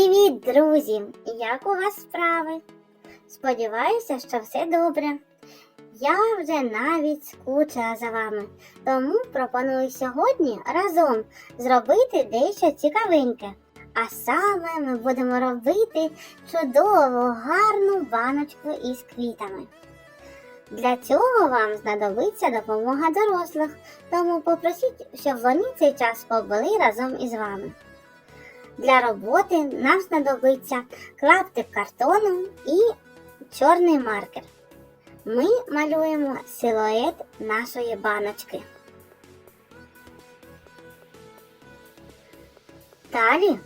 Друзі, як у вас справи? Сподіваюся, що все добре. Я вже навіть скучила за вами, тому пропоную сьогодні разом зробити дещо цікавеньке. А саме ми будемо робити чудову гарну баночку із квітами. Для цього вам знадобиться допомога дорослих, тому попросіть, щоб вони цей час побули разом із вами. Для роботи нам знадобиться клаптик картону і чорний маркер. Ми малюємо силует нашої баночки. Далі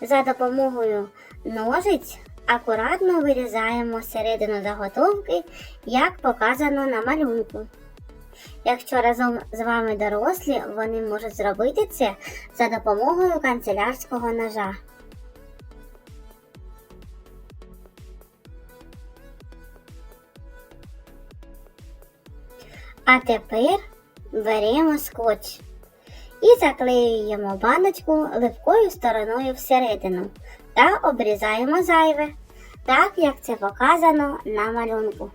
за допомогою ножиць акуратно вирізаємо середину заготовки, як показано на малюнку. Якщо разом з вами дорослі, вони можуть зробити це за допомогою канцелярського ножа. А тепер беремо скотч і заклеюємо баночку липкою стороною всередину та обрізаємо зайве, так як це показано на малюнку.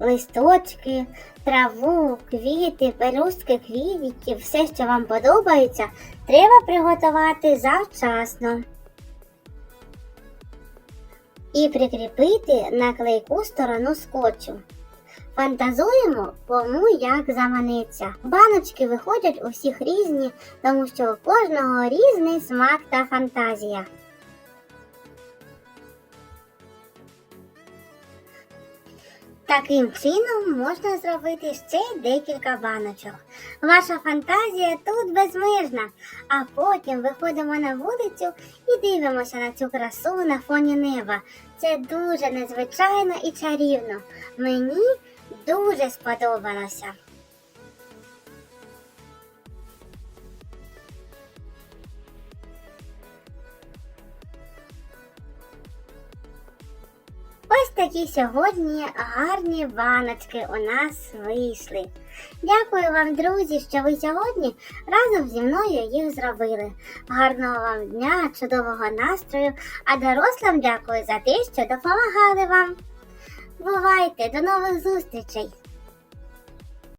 Листочки, траву, квіти, пелюстки квітів, все, що вам подобається, треба приготувати завчасно. І прикріпити на клейку сторону скотчу. Фантазуємо, кому як заманеться. Баночки виходять у всіх різні, тому що у кожного різний смак та фантазія. Таким чином можна зробити ще декілька баночок. Ваша фантазія тут безмежна, а потім виходимо на вулицю і дивимося на цю красу на фоні неба. Це дуже незвичайно і чарівно. Мені дуже сподобалося. Такі сьогодні гарні баночки у нас вийшли. Дякую вам, друзі, що ви сьогодні разом зі мною їх зробили. Гарного вам дня, чудового настрою, а дорослим дякую за те, що допомагали вам. Бувайте, до нових зустрічей!